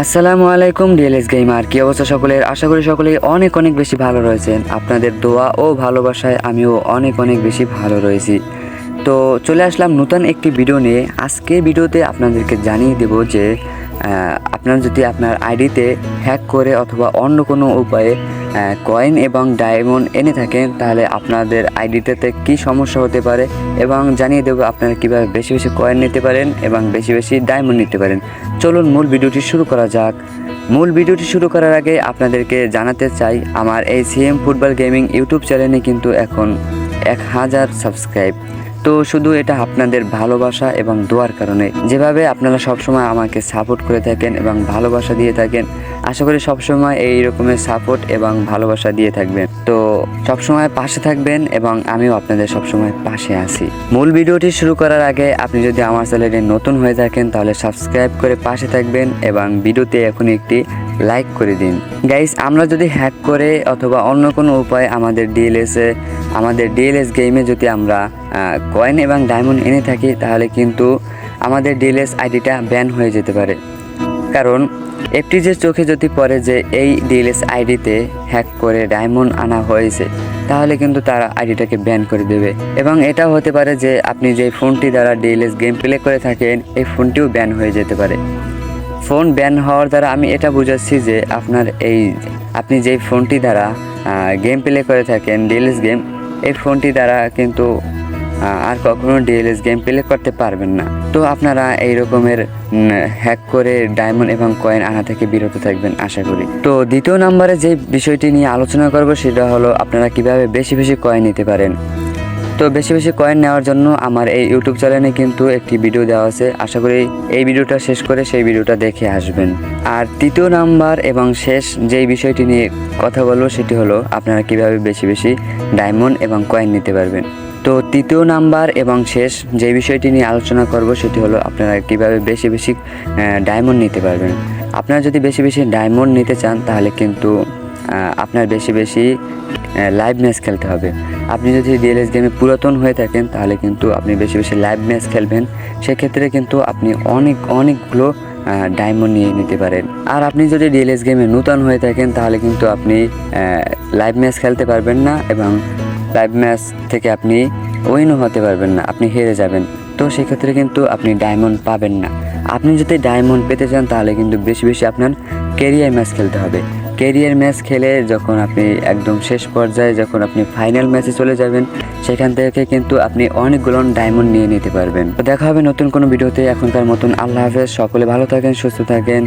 আসসালামু আলাইকুম DLS gamer কি অবস্থা সকলের? আশা করি সকলেই অনেক অনেক বেশি ভালো রয়েছেন। আপনাদের দোয়া ও ভালোবাসায় আমিও অনেক অনেক বেশি ভালো রয়েছি। তো চলে আসলাম নতুন একটি ভিডিও নিয়ে। আজকে ভিডিওতে আপনাদেরকে জানিয়ে দেব যে আপনার যদি আপনার আইডিতে হ্যাক করে অথবা অন্য কোনো উপায়ে কয়েন এবং ডায়মন্ড এনে থাকেন তাহলে আপনাদের আইডিটাতে কি সমস্যা হতে পারে এবং জানিয়ে দেবো আপনারা কীভাবে বেশি বেশি কয়েন নিতে পারেন এবং বেশি বেশি ডায়মন্ড নিতে পারেন। চলুন মূল ভিডিওটি শুরু করা যাক। মূল ভিডিওটি শুরু করার আগে আপনাদেরকে জানাতে চাই, আমার এই সিএম ফুটবল গেমিং ইউটিউব চ্যানেলে কিন্তু এখন এক হাজার সাবস্ক্রাইব তো শুধু এটা আপনাদের ভালোবাসা এবং দোয়ার কারণে। যেভাবে আপনারা সবসময় আমাকে সাপোর্ট করে থাকেন এবং ভালোবাসা দিয়ে থাকেন, আশা করি সবসময় এই রকমের সাপোর্ট এবং ভালোবাসা দিয়ে থাকবেন। তো সবসময় পাশে থাকবেন এবং আমিও আপনাদের সবসময় পাশে আছি। মূল ভিডিওটি শুরু করার আগে আপনি যদি আমার চ্যানেলে নতুন হয়ে থাকেন, তাহলে সাবস্ক্রাইব করে পাশে থাকবেন এবং ভিডিওতে এখন একটি লাইক করে দিন। গাইস আমরা যদি হ্যাক করে অথবা অন্য কোনো উপায়ে আমাদের ডিএলএসে আমাদের ডিএলএস গেমে যদি আমরা কয়েন এবং ডায়মন্ড এনে থাকি, তাহলে কিন্তু আমাদের ডিএলএস আইডিটা ব্যান হয়ে যেতে পারে। কারণ এফটিজের চোখে যদি পড়ে যে এই ডিএলএস আইডিতে হ্যাক করে ডায়মন্ড আনা হয়েছে, তাহলে কিন্তু তারা আইডিটাকে ব্যান করে দেবে। এবং এটাও হতে পারে যে আপনি যে ফোনটি দ্বারা ডিএলএস গেম প্লে করে থাকেন, এই ফোনটিও ব্যান হয়ে যেতে পারে। ফোন ব্যান হওয়ার দ্বারা আমি এটা বুঝাচ্ছি যে আপনার এই আপনি যেই ফোনটি দ্বারা গেম প্লে করে থাকেন ডিএলএস গেম এই ফোনটি দ্বারা কিন্তু আর কখনো ডিএলএস গেম প্লে করতে পারবেন না। তো আপনারা এই রকমের হ্যাক করে ডায়মন্ড এবং কয়েন আনা থেকে বিরত থাকবেন, আশা করি। তো দ্বিতীয় নম্বরে যে বিষয়টি নিয়ে আলোচনা করব সেটা হলো আপনারা কীভাবে বেশি বেশি কয়েন নিতে পারেন। তো বেশি বেশি কয়েন নেওয়ার জন্য আমার এই ইউটিউব চ্যানেলে কিন্তু একটি ভিডিও দেওয়া আছে। আশা করি এই ভিডিওটা শেষ করে সেই ভিডিওটা দেখে আসবেন। আর তৃতীয় নাম্বার এবং শেষ যেই বিষয়টি নিয়ে কথা বলব সেটি হলো আপনারা কীভাবে বেশি বেশি ডায়মন্ড এবং কয়েন নিতে পারবেন। তো তৃতীয় নাম্বার এবং শেষ যে বিষয়টি নিয়ে আলোচনা করব সেটি হলো আপনারা কীভাবে বেশি বেশি ডায়মন্ড নিতে পারবেন। আপনারা যদি বেশি বেশি ডায়মন্ড নিতে চান তাহলে কিন্তু আপনার বেশি বেশি লাইভ ম্যাচ খেলতে হবে। আপনি যদি ডিএলএস গেমে পুরাতন হয়ে থাকেন, তাহলে কিন্তু আপনি বেশি বেশি লাইভ ম্যাচ খেলবেন। সেক্ষেত্রে কিন্তু আপনি অনেক, অনেকগুলো ডায়মন্ড নিয়ে নিতে পারেন। আর আপনি যদি ডিএলএস গেমে নূতন হয়ে থাকেন, তাহলে কিন্তু আপনি লাইভ ম্যাচ খেলতে পারবেন না এবং লাইভ ম্যাচ থেকে আপনি উইনও হতে পারবেন না, আপনি হেরে যাবেন। তো সেক্ষেত্রে কিন্তু আপনি ডায়মন্ড পাবেন না। আপনি যদি ডায়মন্ড পেতে চান, তাহলে কিন্তু বেশি বেশি আপনার কেরিয়ার ম্যাচ খেলতে হবে। কেরিয়ার ম্যাচ খেলে যখন আপনি একদম শেষ পর্যায়ে যখন আপনি ফাইনাল ম্যাচে চলে যাবেন, সেখান থেকে কিন্তু আপনি অনেকগুলো ডায়মন্ড নিয়ে নিতে পারবেন। দেখা হবে নতুন কোনো ভিডিওতে এখনকার মতন। আল্লাহ হাফেজ, সকলে ভালো থাকেন, সুস্থ থাকেন।